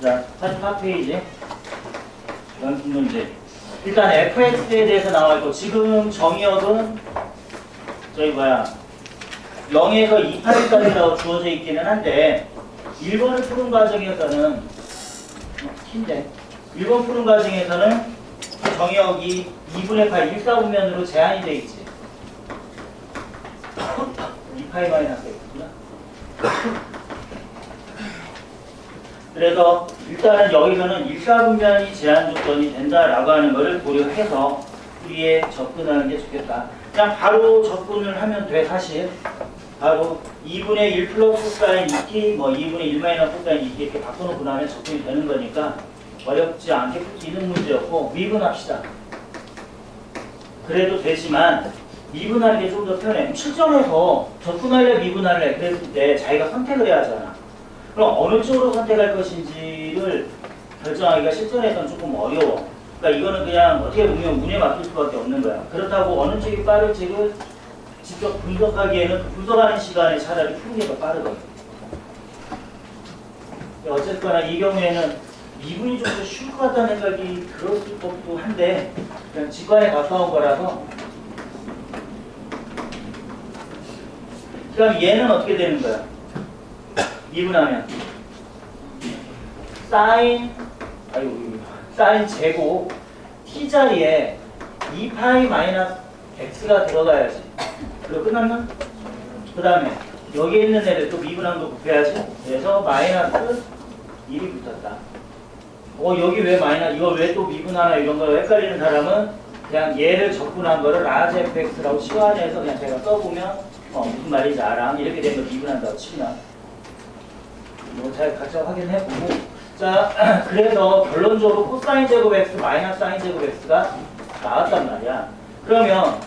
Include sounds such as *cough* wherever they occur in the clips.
자, 44페이지. 연습 문제. 일단 fx에 대해서 나와 있고, 지금 정의역은, 저희 뭐야, 0에서 2파일까지라고 주어져 있기는 한데, 1번을 푸는 과정에서는, 어, 힌데, 1번 푸는 과정에서는 정의역이 2분의 8, 1사분면으로 제한이 돼 있지. *coughs* 2파이 마이너스 x구나. 그래서 일단은 여기서는 일사분면이 제한 조건이 된다라고 하는 것을 고려해서 우리에 접근하는 게 좋겠다. 그냥 바로 접근을 하면 돼 사실. 바로 2분의 1 플러스 사인 2t, 뭐 2분의 1 마이너스 사인 2t 이렇게 바꿔놓고 나면 접근이 되는 거니까 어렵지 않게 있는 문제였고 미분합시다. 그래도 되지만 미분하는 게 좀 더 편해. 실전에서 접근할래 미분할래 그랬을 때 자기가 선택을 해야 하잖아. 그럼 어느 쪽으로 선택할 것인지를 결정하기가 실전에서는 조금 어려워. 그러니까 이거는 그냥 어떻게 보면 운에 맡길 수밖에 없는 거야. 그렇다고 어느 쪽이 빠를지를 직접 분석하기에는 그 분석하는 시간에 차라리 푸는 게더 빠르거든. 어쨌거나 이 경우에는 미분이 좀 더 쉬울 것 같다는 생각이 들었을 법도 한데 그냥 직관에 가까운 거라서 그럼 얘는 어떻게 되는 거야? 미분하면 사인 아이고 사인 제곱 t 자리에 2파이 마이너스 x가 들어가야지. 그리고 끝났나? 그 다음에 여기에 있는 애를 또 미분한 거 곱해야지. 그래서 마이너스 1이 붙었다. 어 여기 왜 마이너스 이거 왜 또 미분하나 이런 거 헷갈리는 사람은 그냥 얘를 적분한 거를 라지 fx라고 시간에서 그냥 제가 써보면 어 무슨 말인지 알아. 이렇게 된거 미분한다고 치면 뭐 잘 각자 확인해보고. 자 *clears throat* 그래서 결론적으로 코사인 제곱 x 마이너스 사인 제곱 x가 나왔단 말이야. 그러면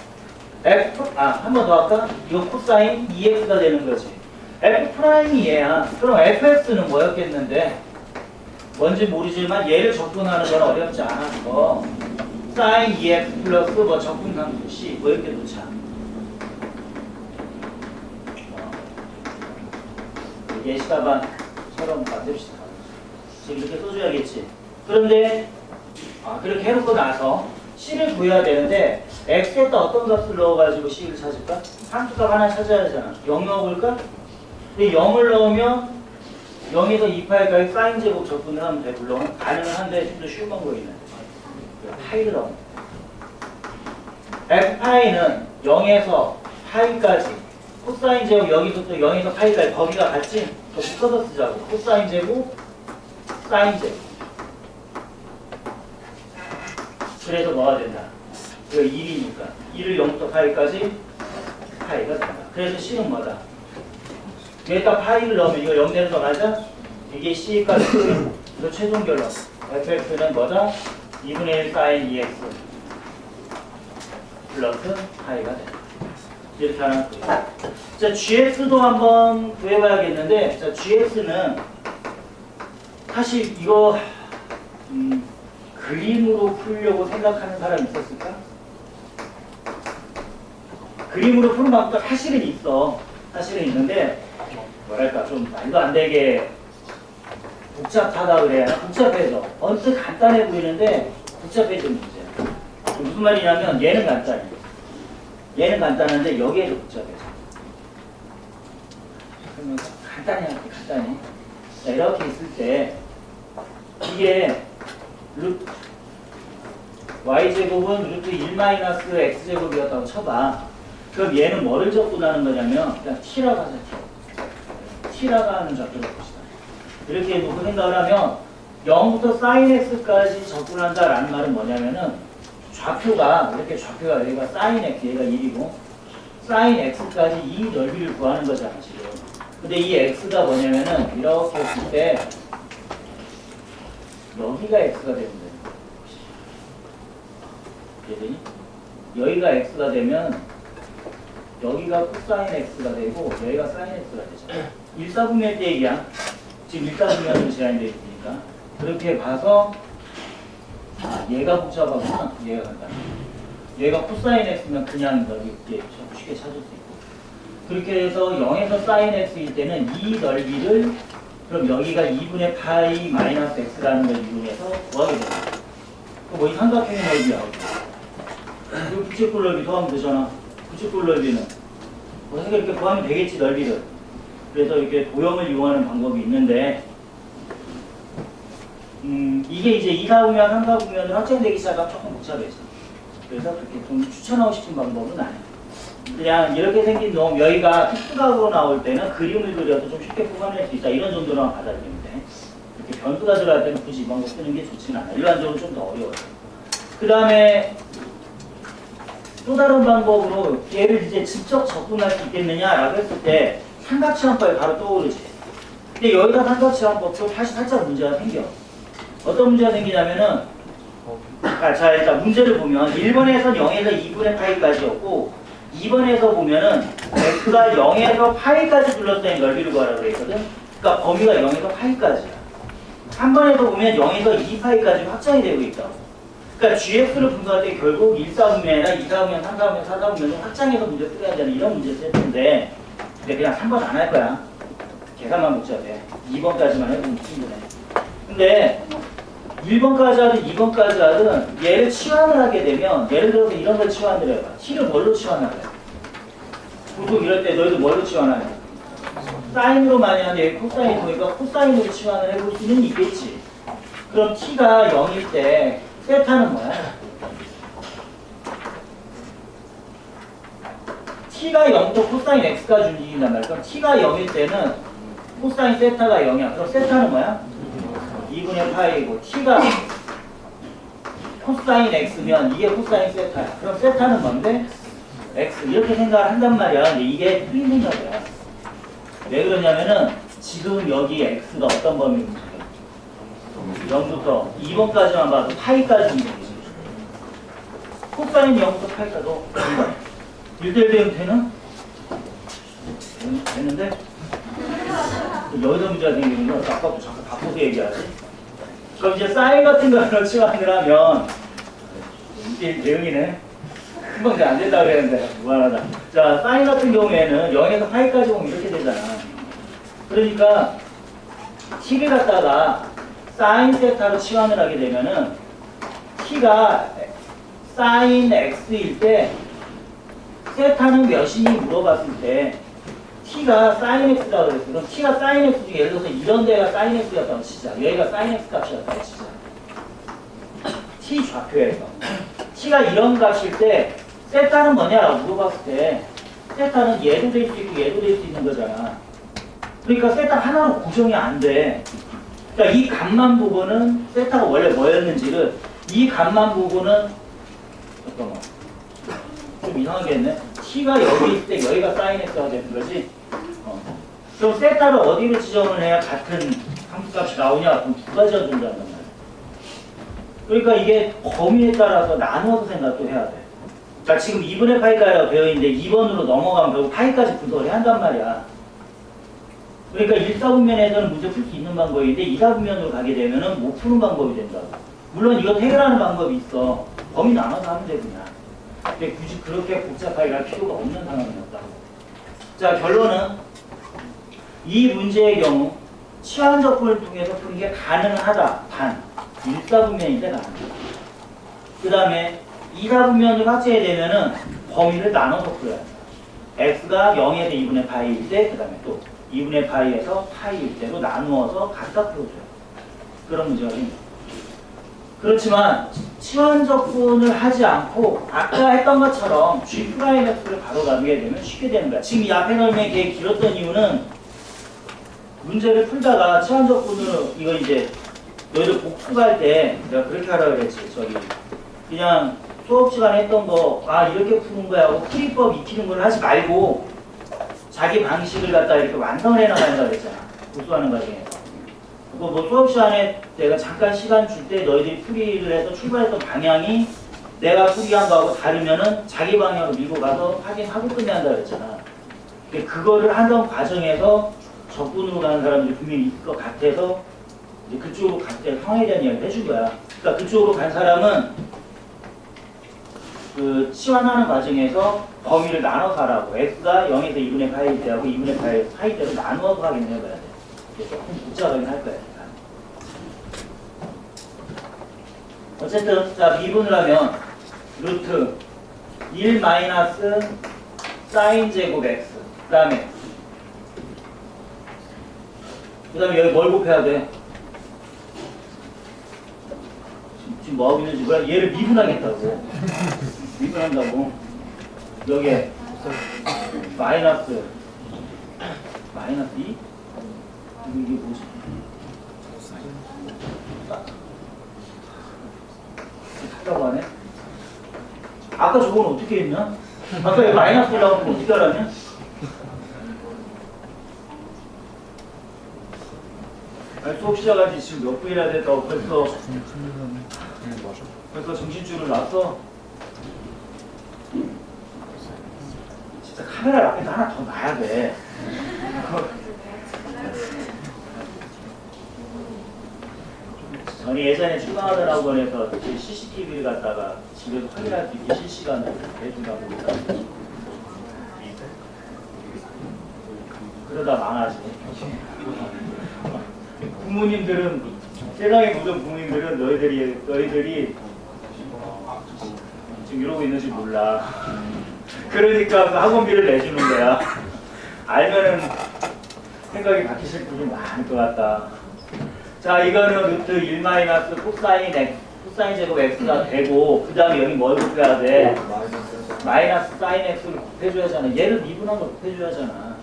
f 아한 번 더 할까? 이거 코사인 2x가 되는 거지. F 프라임이 얘야 그럼 fx는 뭐였겠는데? 뭔지 모르지만 얘를 접근하는 건 어렵지 않아 뭐 사인 2x 플러스 뭐 적분 함수 c 뭐 이렇게 놓자. 어. 예시가반 처럼 만듭시다. 이렇게 써줘야겠지. 그런데 아, 그렇게 해놓고 나서 C를 구해야 되는데 X에다 어떤 값을 넣어가지고 C를 찾을까? 함수값 하나 찾아야 되잖아. 0 넣어볼까? 근데 0을 넣으면 0에서 2파이까지 사인 제곱 접근을 하면 돼. 물론 가능은 한데 좀 더 쉬운 방법이 있는데 파이를 넣으면 F파이는 0에서 파이까지 코사인 제곱 여기서부터 0에서 파이까지 거기가 같지? 더 묶어서 쓰자고 코사인 제곱 사인 제곱 그래서 뭐가 된다? 이거 1이니까 1을 0부터 파이까지 파이가 된다 그래서 C는 뭐다? 여기다 파이를 넣으면 이거 0 되는 거 맞아? 이게 C까지 그래서 최종 결론 fx는 뭐다? 2분의 1 사인 2x 플러스 파이가 된다 이렇게 하나 구해요. 자, GX도 한번 구해봐야겠는데, 자, GX는 사실 이거 음, 그림으로 풀려고 생각하는 사람 있었을까? 그림으로 푸는 방법도 사실은 있어. 사실은 있는데, 뭐랄까, 좀 말도 안 되게 복잡하다 그래야? 복잡해져. 언뜻 간단해 보이는데, 복잡해진 문제야. 무슨 말이냐면, 얘는 간단해. 얘는 간단한데 여기에도 복잡해져. 그러면 간단히 간단히. 자, 이렇게 있을 때 이게 루트 y 제곱은 루트 1 마이너스 x 제곱이었다고 쳐봐. 그럼 얘는 뭐를 접근하는 거냐면 그냥 t라고 하자 t. t라고 하는 좌표를 봅시다. 이렇게 놓고 생각을 하면 0부터 sin x까지 접근한다라는 말은 뭐냐면은 좌표가 이렇게 좌표가 여기가 sin x 얘가 1이고 sin x까지 이 넓이를 구하는 거잖아 지금. 근데 이 x가 뭐냐면은 이렇게 했을 때 여기가 x가 되는 거야. 이해되니? 여기가 x가 되면 여기가 코사인 x가 되고 여기가 사인 x가 되잖아. 일사분면 때 얘기야. 지금 일사분면으로 제한이 되어 있으니까 그렇게 봐서 아, 얘가 복잡하구나. 얘가 간단해. 얘가 코사인 x면 그냥 넓이 이렇게 쉽게 찾을 수 있고. 그렇게 해서 0에서 사인 x일 때는 이 넓이를 그럼 여기가 2분의 파이 마이너스 x라는 걸 이용해서 구하게 됩니다. 그럼 뭐이 삼각형의 넓이야. 그리고 부채꼴 넓이 더하면 되잖아. 부채꼴 넓이는. 어떻게 이렇게 구하면 되겠지, 넓이를. 그래서 이렇게 도형을 이용하는 방법이 있는데, 음, 이게 이제 2사분면, 3사분면으로 확정되기 시작하면 조금 복잡해져. 그래서 그렇게 좀 추천하고 싶은 방법은 아니에요. 그냥 이렇게 생긴 놈, 여기가 특수각으로 나올 때는 그림을 그려서 좀 쉽게 뽑아낼 수 있다. 이런 정도로만 받아들이면 돼. 이렇게 변수가 들어갈 때는 굳이 이 방법 쓰는 게 좋지는 않아. 일반적으로 좀 더 어려워요. 그 다음에 또 다른 방법으로 얘를 이제 직접 접근할 수 있겠느냐라고 했을 때 삼각시험법이 바로 떠오르지. 근데 여기다 삼각시험법도 사실 살짝 문제가 생겨. 어떤 문제가 생기냐면은 아, 자 일단 문제를 보면 1번에서 0에서 2분의 파이까지였고 2번에서 보면은 x가 0에서 파이까지 둘러싸인 넓이를 구하라고 그랬거든. 그러니까 범위가 0에서 파이까지야. 3번에서 보면 0에서 2파이까지 확장이 되고 있다고. 그러니까 gx를 분석할 때 결국 1사분면이나 2사분면, 3사분면, 4사분면을 확장해서 문제 풀어야 되는 이런 문제 세트인데 근데 그냥 3번 안 할 거야. 계산만 복잡해. 2번까지만 해보면 충분해. 근데 1번까지 하든 2번까지 하든 얘를 치환을 하게 되면 예를 들어서 이런 걸 치환을 해봐. t를 뭘로 치환할래? 보통 이럴 때 너희들 뭘로 치환하냐? 사인으로 많이 하는데 코사인 보니까 코사인으로 치환을 해볼 수는 있겠지. 그럼 t가 0일 때 세타는 뭐야? t가 0도 코사인 x가 움직인단 말이야. 그럼 t가 0일 때는 코사인 세타가 0이야. 그럼 세타는 뭐야? 2분의 파이고 t가 코사인 x면 이게 코사인 세타야. 그럼 세타는 뭔데? x 이렇게 생각을 한단 말이야. 근데 이게 틀린 생각이야. 왜 그러냐면은 지금 여기 x가 어떤 범위인지 0부터 2번까지만 봐도 파이까지 움직이지. 코사인 0부터 파이까지 *clears throat* 1대1 되면 되나? 되- 되는데? 여기서 문제가 생기는 건 아까부터 자꾸 바꿔서 얘기하지. 그럼 이제 사인 같은 거로 치환을 하면 이게 대응이네. 금방 잘 안 된다 그랬는데 무한하다. 자, 사인 같은 경우에는 0에서 파이까지 오면 이렇게 되잖아. 그러니까 t를 갖다가 사인 세타로 치환을 하게 되면은 t가 사인 x일 때 세타는 몇이니 물어봤을 때 t가 사인 x라고 그랬어. 그럼 t가 사인 x 중에 예를 들어서 이런 데가 사인 x였다고 치자. 여기가 사인 x 값이었다고 치자. t 좌표에서 t가 이런 값일 때 세타는 뭐냐라고 물어봤을 때 세타는 얘도 될 수 있고 얘도 될 수 있는 거잖아. 그러니까 세타 하나로 고정이 안 돼. 그러니까 이 값만 보고는 세타가 원래 뭐였는지를 이 값만 보고는 잠깐만 좀 이상하겠네. t가 여기 있을 때 여기가 사인 x가 되는 거지. 어. 그럼 세타를 어디로 지정을 해야 같은 함수값이 나오냐? 그럼 두 가지가 존재한단 말이야. 그러니까 이게 범위에 따라서 나누어서 생각도 해야 돼. 자 지금 2분의 파이가 되어 있는데 2번으로 넘어가면 결국 파이까지 분석을 해야 한단 말이야. 그러니까 1사분면에서는 문제 풀 수 있는 방법인데 2사분면으로 가게 되면 은 못 푸는 방법이 된다고. 물론 이거 해결하는 방법이 있어. 범위 나눠서 하면 돼 그냥. 근데 굳이 그렇게 복잡하게 할 필요가 없는 상황이었다고. 자 결론은 이 문제의 경우 치환 접근을 통해서 푸는 게 가능하다. 단 1사분면인데 가능하다. 그 다음에 2사분면을 확정이 되면은 범위를 나눠서 풀어야 돼. x가 0에서 2분의 파이일 때, 그 다음에 또 2분의 파이에서 파이일 때로 나누어서 각각 풀어줘요. 그런 문제가 생겨요. 그렇지만 치환 접근을 하지 않고 아까 했던 것처럼 G 프라임X를 바로 가게 되면 쉽게 되는 거야. 지금 이 앞에 설명이 되게 길었던 이유는 문제를 풀다가 치환 접근으로 이거 이제 너희들 복습할 때 내가 그렇게 하라 그랬지. 저기 그냥 수업 시간에 했던 거 아 이렇게 푸는 거야 하고 풀이법 익히는 걸 하지 말고 자기 방식을 갖다 이렇게 완성을 해 나간다 그랬잖아. 복수하는 과정에 서. 그거 뭐 수업 시간에 내가 잠깐 시간 줄 때 너희들이 풀이를 해서 출발했던 방향이 내가 풀이한 거하고 다르면은 자기 방향으로 밀고 가서 확인하고 끝내한다 그랬잖아. 그거를 하던 과정에서 적군으로 가는 사람들이 분명히 있을 것 같아서 이제 그쪽으로 갈때 상황에 대한 이야기를 해준 거야. 그러니까 그쪽으로 간 사람은 그 치환하는 과정에서 범위를 나눠서 하라고. x가 0에서 2분의 파이 때하고 2분의 파이, 파이 때로 나누어서 확인을 해봐야 돼. 조금 복잡하긴 할 거야. 어쨌든 자 미분을 하면 루트 1 마이너스 사인 제곱 x 그 다음에 그 다음에 여기 뭘 곱해야 돼? 지금, 지금 뭐 하고 있는지 몰라 얘를 미분하겠다고 미분한다고 여기에 마이너스 마이너스 2? 이게 뭐지? 하다고 하네? 아까 저건 어떻게 했냐? 아까 마이너스 올라오는 거 어떻게 알았냐? 아니 수업 시작한 지 지금 몇 분이나 됐다고 벌써 벌써 정신줄을 놨어? 진짜 카메라 앞에서 하나 더 놔야 돼 저는 예전에 학원에서 제 CCTV를 갖다가 집에서 확인할 수 있게 실시간으로 해준다고 봅니다. 그러다 망하지. 부모님들은 세상의 모든 부모님들은 너희들이 너희들이 지금 이러고 있는지 몰라. 그러니까 그 학원비를 내주는 거야. 알면은 생각이 바뀌실 분이 많을 것 같다. 자, 이거는 루트 1 마이너스 코사인 x, 코사인 제곱 x가 되고, 그 다음에 여기 뭘 곱해야 돼? 마이너스 사인 x를 곱해줘야 하잖아. 얘를 미분한 걸 곱해줘야 하잖아.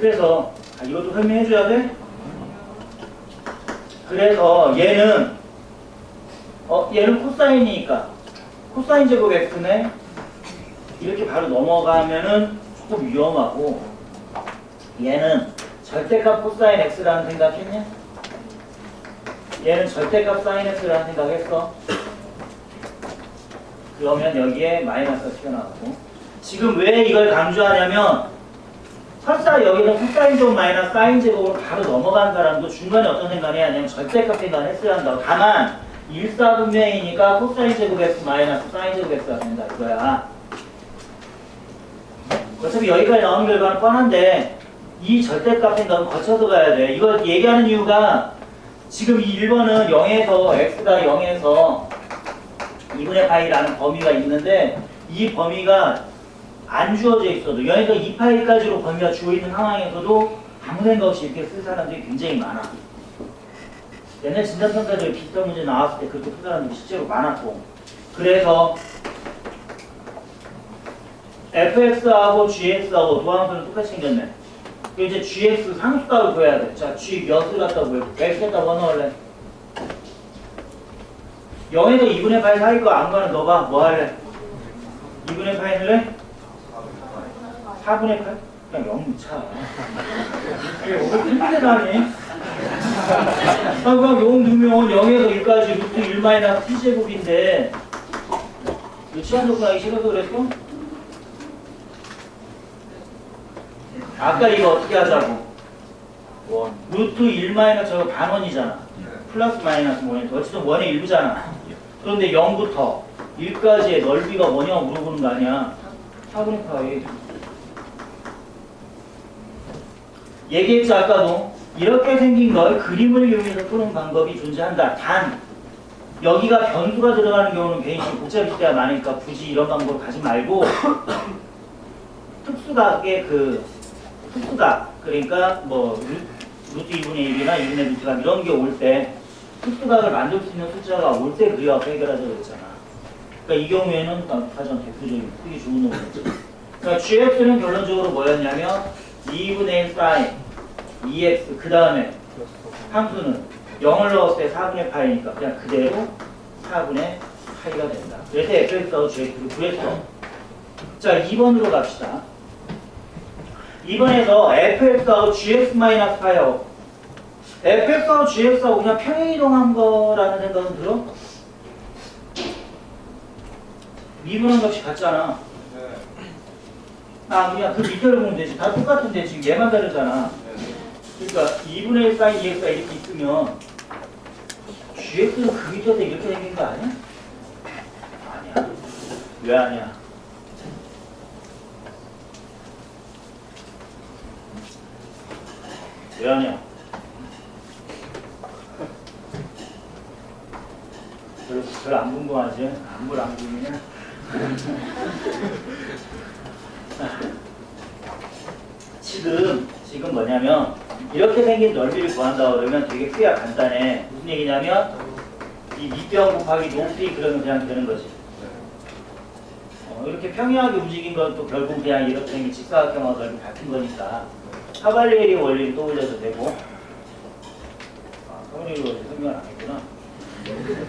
그래서, 아, 이것도 설명해줘야 돼? 그래서 얘는, 어, 얘는 코사인이니까, 코사인 제곱 x네? 이렇게 바로 넘어가면은 조금 위험하고, 얘는 절대값 코사인 x라는 생각했냐? 얘는 절대값 사인 x라는 생각했어. 그러면 여기에 마이너스가 튀어나오고 지금 왜 이걸 강조하냐면 설사 여기는 코사인 제곱 마이너스 사인 제곱으로 바로 넘어간 사람도 중간에 어떤 생각을 해야 하냐면 절대값 생각을 했어야 한다고 다만 일사분명이니까 코사인 제곱 x 마이너스 사인 제곱 x가 된다 이거야 어차피 여기까지 나온 결과는 뻔한데 이 절대값 생각은 거쳐서 가야 돼. 이거 얘기하는 이유가 지금 이 1번은 0에서 x가 0에서 2분의 파이라는 범위가 있는데 이 범위가 안 주어져 있어도 0에서 2파이까지로 범위가 주어 있는 상황에서도 아무 생각 없이 이렇게 쓸 사람들이 굉장히 많아. 옛날 진단평가들 비슷한 문제 나왔을 때 그렇게 쓴 사람들이 실제로 많았고 그래서 fx하고 gx하고 도함수는 똑같이 생겼네. 그 이제 gx 상수값을 구해야 돼. 자, g 몇을 갖다 구해. x에다 뭐 넣을래? 0에서 2분의 8 사이 거 안 가는 너가 뭐 할래? 2분의 8 넣을래? 4분의 8? 그냥 0 차. 그게 오늘 틀리게 나니? 아, 그럼 0 넣으면 0에서 1까지 루트 1 마이너스 t제곱인데 유치원 접근하기 싫어서 그랬어? 아까 이거 어떻게 하자고? 원. 루트 1 마이너스 저거 반원이잖아. 플러스 마이너스 뭐냐. 어쨌든 원의 일부잖아. 그런데 0부터 1까지의 넓이가 뭐냐고 물어보는 거 아니야. 4분의 파이. 얘기했죠 아까도. 이렇게 생긴 걸 그림을 이용해서 푸는 방법이 존재한다. 단 여기가 변수가 들어가는 경우는 괜히 복잡일 때가 많으니까 굳이 이런 방법을 가지 말고 *coughs* 특수각의 그 특수각 그러니까 뭐 루- 루트 2분의 1이나 2분의 루트각 이런 게 올때 특수각을 만들 수 있는 숫자가 올 때 그려갖고 해결하자고 그랬잖아. 그러니까 이 경우에는 가장 대표적인 되게 좋은 놈이지. 그러니까 GX는 결론적으로 뭐였냐면 2분의 1 사인 2X 그 다음에 함수는 0을 넣었을 때 4분의 파이니까 그냥 그대로 4분의 파이가 된다. 그래서 FX하고 GX를 구했어. 자 2번으로 갑시다 2번에서 fx하고 gx 파이하고 fx하고 gx하고 그냥 평행이동한 거라는 생각은 들어? 미분한 값이 같잖아 아 그냥 그 밑에를 보면 되지 다 똑같은데 지금 얘만 다르잖아 그러니까 2분의 1 사인 2x가 이렇게 있으면 gx는 그 밑에서 이렇게 생긴 거 아니야? 아니야 왜 아니야? 왜 하냐? 별로, 별로 안 궁금하지? 안물 안 궁금해? *laughs* 지금, 지금 뭐냐면, 이렇게 생긴 넓이를 구한다 그러면 되게 크기가 간단해. 무슨 얘기냐면, 이 밑변 곱하기 높이 그러면 그냥 되는 거지. 어, 이렇게 평행하게 움직인 건 또 결국 그냥 이렇게 생긴 직사각형하고 넓이 같은 거니까 카발리에리 원리를 떠올려도 되고. 아, 카발리에리 원리 설명 안 했구나.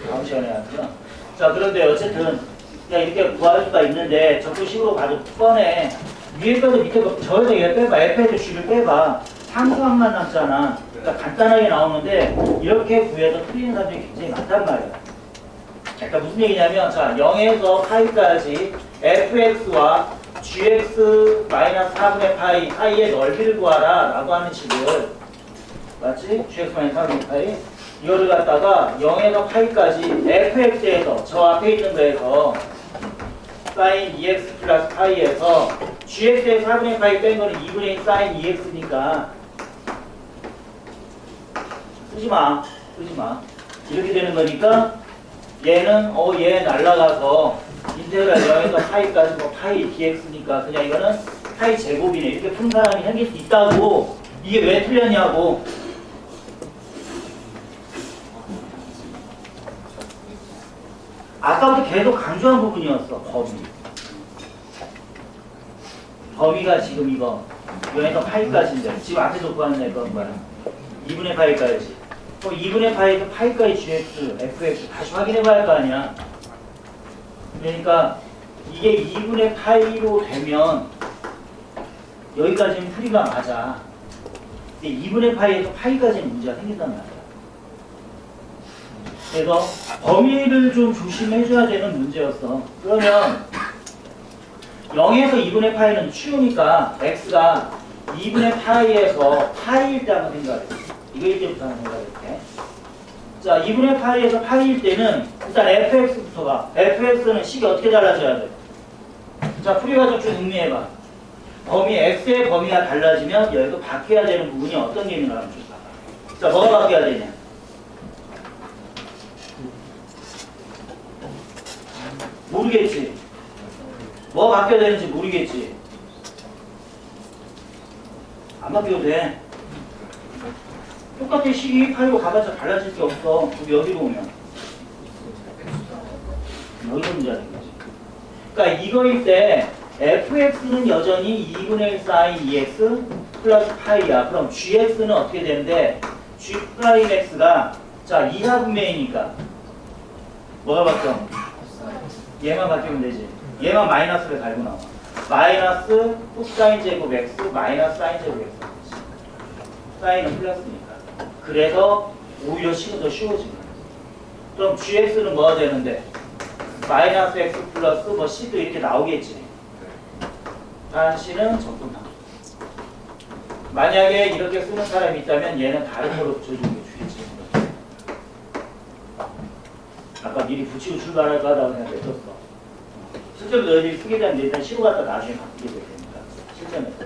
다음 시간에 하구나. 자 그런데 어쨌든 그냥 이렇게 구할 수가 있는데 적도식으로 봐도 뻔해 위에 거도 밑에 거 저에다 얘 빼봐. F에도 G를 빼봐. 상수항만 남잖아. 그러니까 간단하게 나오는데 이렇게 구해서 틀리는 사람들이 굉장히 많단 말이야. 그러니까 무슨 얘기냐면 자 0에서 파이까지 fx와 gx 마이너스 4분의 파이 사이의 넓이를 구하라 라고 하는 식을 맞지? gx 마이너스 4분의 파이? 이거를 갖다가 0에서 파이까지 fx에서 저 앞에 있는 거에서 사인 2x 플러스 파이에서 gx의 4분의 파이 뺀 거는 2분의 1 사인 2x니까. 쓰지 마. 쓰지 마. 이렇게 되는 거니까 얘는 어 얘 날라가서 인테그랄 0에서 파이까지 뭐 파이 dx니까 그냥 이거는 파이 제곱이네. 이렇게 푼 사람이 생길 수 있다고. 이게 왜 틀렸냐고. 아까부터 계속 강조한 부분이었어 범위. 범위가 지금 이거 0에서 파이까지인데 지금 앞에서 구하는 애가 뭐야. 2분의 파이까지. 뭐 2분의 파이에서 파이까지 gx, fx 다시 확인해 봐야 할 거 아니야. 그러니까 이게 2분의 파이로 되면 여기까지는 풀이가 맞아. 근데 2분의 파이에서 파이까지는 문제가 생긴단 말이야. 그래서 범위를 좀 조심해줘야 되는 문제였어. 그러면 0에서 2분의 파이는 추우니까 x가 2분의 파이에서 파이일 때 한번 생각해. 이거 이제부터 한번 생각할게. 자, 2분의 파이에서 파이일 때는 일단 fx부터 가 fx는 식이 어떻게 달라져야 돼? 자, 풀이 과정 좀 음미해봐. 범위 x의 범위가 달라지면 여기서 바뀌어야 되는 부분이 어떤 게 있는가 한번 좀 봐봐. 자, 뭐가 바뀌어야 되냐? 모르겠지. 뭐가 바뀌어야 되는지 모르겠지. 안 바뀌어도 돼. 똑같은 식이 파이로 가봤자 달라질 게 없어. 우리 여기로 오면. 여기서 문제가 된 거지. 그러니까 이거일 때 fx는 여전히 2분의 1 사인 2x 플러스 파이야. 그럼 gx는 어떻게 되는데 g 프라임 x가 자 2하분면이니까 뭐가 바뀌어? 얘만 바뀌면 되지. 얘만 마이너스를 달고 나와. 마이너스 코사인 제곱 x 마이너스 사인 제곱 x. 사인은 플러스니까. 그래서 오히려 식은 더 쉬워지는 거야. 그럼 gx는 뭐가 되는데? 마이너스 x 플러스 뭐 c도 이렇게 나오겠지. 단식은 적분함. 만약에 이렇게 쓰는 사람이 있다면 얘는 다른 걸로 붙여주는 게 좋겠지. 아까 미리 붙이고 출발할까 하다가 그냥 냅뒀어. 실제로 너희들이 쓰게 되는데 일단 시로 갖다 나중에 바뀌게 될 테니까 실전에서.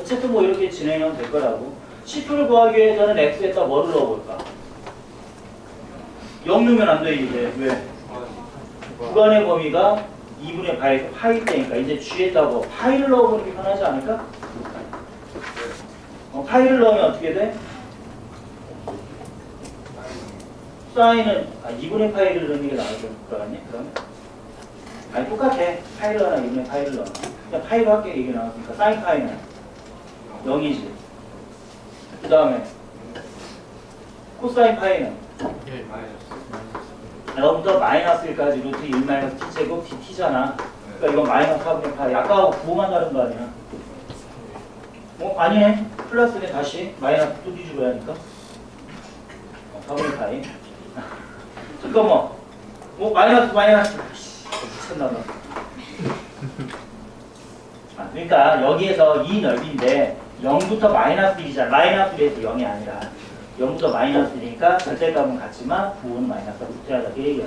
어쨌든 뭐 이렇게 진행하면 될 거라고. C2를 구하기 위해서는 X에다 뭐를 넣어볼까? 0 넣으면 안 돼, 이제. 왜? 구간의 범위가 2분의 파이에서 파이 때니까 이제 G에다가 파이를 넣어보는 게 편하지 않을까? 어, 파이를 넣으면 어떻게 돼? 사인은 아, 2분의 파이를 넣는 게 나을 것 같니? 그러면? 아니 똑같아. 파이를 넣나 2분의 파이를 넣나. 그냥 파이로 할게 얘기 나왔으니까 사인 파이는 0이지. 그 다음에 코사인 파이는 여기부터 마이너스 1까지 루트 1 마이너스 t제곱 dt잖아. 그러니까 이건 마이너스 4분의 파이. 아까하고 부호만 다른 거 아니야? 어? 아니네. 플러스네 다시 마이너스 또 뒤집어야 하니까. 어, 4분의 파이. *laughs* 잠깐만. 뭐 마이너스 마이너스. 씨, 미쳤나봐. 아, 그러니까 여기에서 이 넓이인데 0부터 마이너스 1이잖아. 마이너스 1에서 0이 아니라 0부터 마이너스 1이니까 절대값은 같지만 부호는 마이너스가 붙어야 돼. 그 얘기야.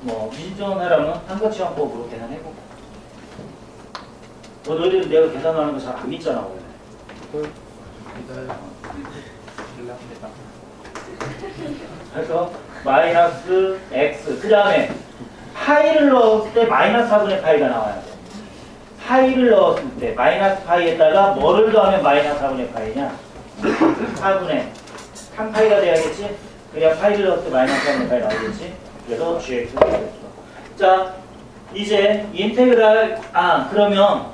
뭐 사람은 삼각지향법으로 계산해보고. 너 너희들 내가 계산하는 거 잘 안 믿잖아 원래. 그래서 마이너스 x 그 다음에 파이를 넣었을 때 마이너스 4분의 파이가 나와야 돼 파이를 넣었을 때 마이너스 파이에다가 뭐를 더하면 마이너스 4분의 파이냐? 4분의 3파이가 돼야겠지? 그냥 파이를 넣었을 때 마이너스 4분의 파이 나오겠지? 그래서 gx가 되겠죠. 자 이제 인테그랄 아 그러면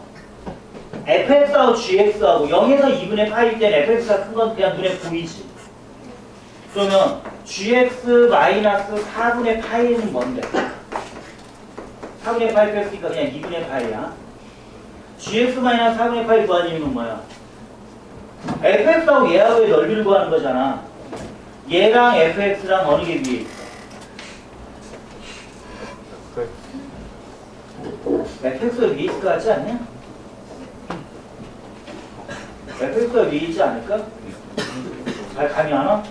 fx하고 gx하고 0에서 2분의 파이 때는 fx가 큰 건 그냥 눈에 보이지. 그러면 gx 마이너스 4분의 파이는 뭔데? 4분의 파이 뺐으니까 그냥 2분의 파이야. Gx 마이너스 4분의 파이 구하는 이유는 뭐야? fx하고 얘하고의 넓이를 구하는 거잖아. 얘랑 fx랑 어느 게 있어? fx가 위에 있을 것 같지 않냐? fx가 위에 있지 않을까? 잘 감이 안 와?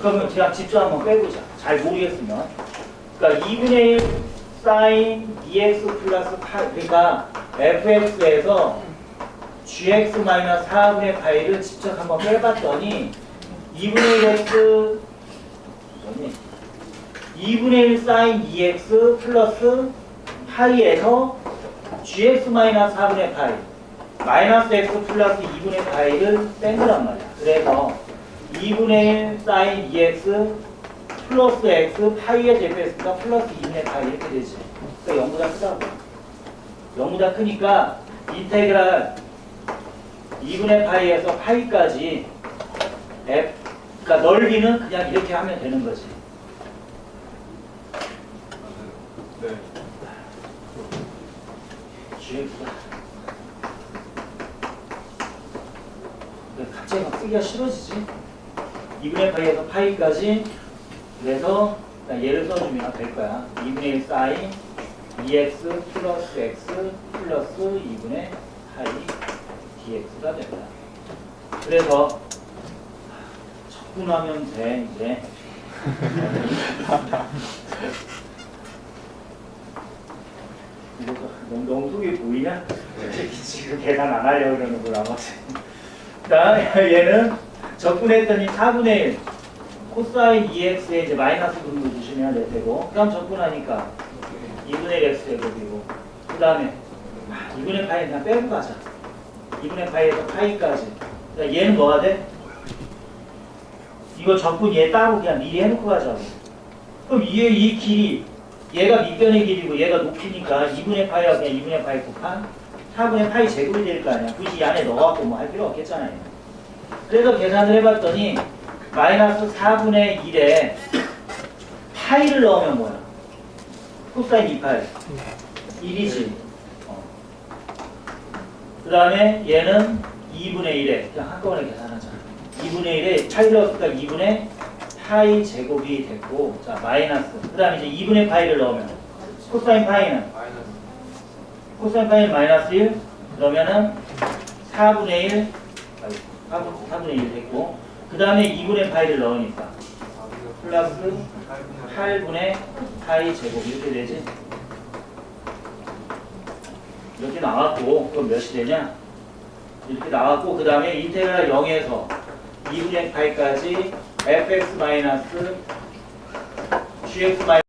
그러면 그냥 집중 한번 빼보자. 잘 모르겠으면. 그러니까 2분의 1 사인 dx 플러스 8, 그러니까 fx에서 gx 마이너스 4분의 파이를 직접 한번 빼봤더니 2분의 1x 뭐니? 2분의 1 사인 dx 플러스 파이에서 gx 마이너스 4분의 파이 마이너스 x 플러스 2분의 파이를 뺀 거란 말이야. 그래서 2분의 1 사인 2x 플러스 x 파이의 제곱했으니까 플러스 2분의 파이 이렇게 되지. 그러니까 0보다 크다고. 0보다 크니까 인테그랄 2분의 파이에서 파이까지 f 그러니까 넓이는 그냥 이렇게 하면 되는 거지. 네. 갑자기 막 쓰기가 싫어지지. 2분의 파이에서 파이까지 그래서 그냥 얘를 써주면 될 거야. 2분의 1 사인 2x 플러스 x 플러스 2분의 파이 dx가 된다. 그래서 적분하면 돼 이제. 이거 너무, 너무 속이 보이냐? 지금 계산 안 하려고 그러는 거 나머지. 자, 얘는 적분했더니 4분의 1 코사인 2x에 이제 마이너스 분을 주시면 될 테고 그럼 적분하니까 2분의 1 x 제곱이고 그 다음에 2분의 파이 그냥 빼고 가자. 2분의 파이에서 파이까지. 자, 얘는 뭐가 돼? 이거 적분 얘 따로 그냥 미리 해놓고 가자고 그럼 얘 이 길이 얘가 밑변의 길이고 얘가 높이니까 2분의 파이와 그냥 2분의 파이 곱한 4분의 파이 제곱이 될 거 아니야. 굳이 이 안에 넣어갖고 뭐 할 필요 없겠잖아요. 그래서 계산을 해봤더니 마이너스 4분의 1에 파이를 넣으면 뭐야? 코사인 2파이 1이지. 그 다음에 얘는 2분의 1에 그냥 한꺼번에 계산하자 2분의 1에 파이 넣었으니까 2분의 파이 제곱이 됐고 자 마이너스. 그 다음에 이제 2분의 파이를 넣으면 코사인 파이는? 마이너스. 코사인 파이는 마이너스 1 그러면은 4분의 1 아이고, 4분, 4분의 1 됐고 그 다음에 2분의 파이를 넣으니까. 플러스 8분의 파이 제곱 이렇게 되지? 이렇게 나왔고 그럼 몇이 되냐? 이렇게 나왔고 그 다음에 인테그랄 0에서 2분의 파이까지 fx 마이너스 gx 마이너스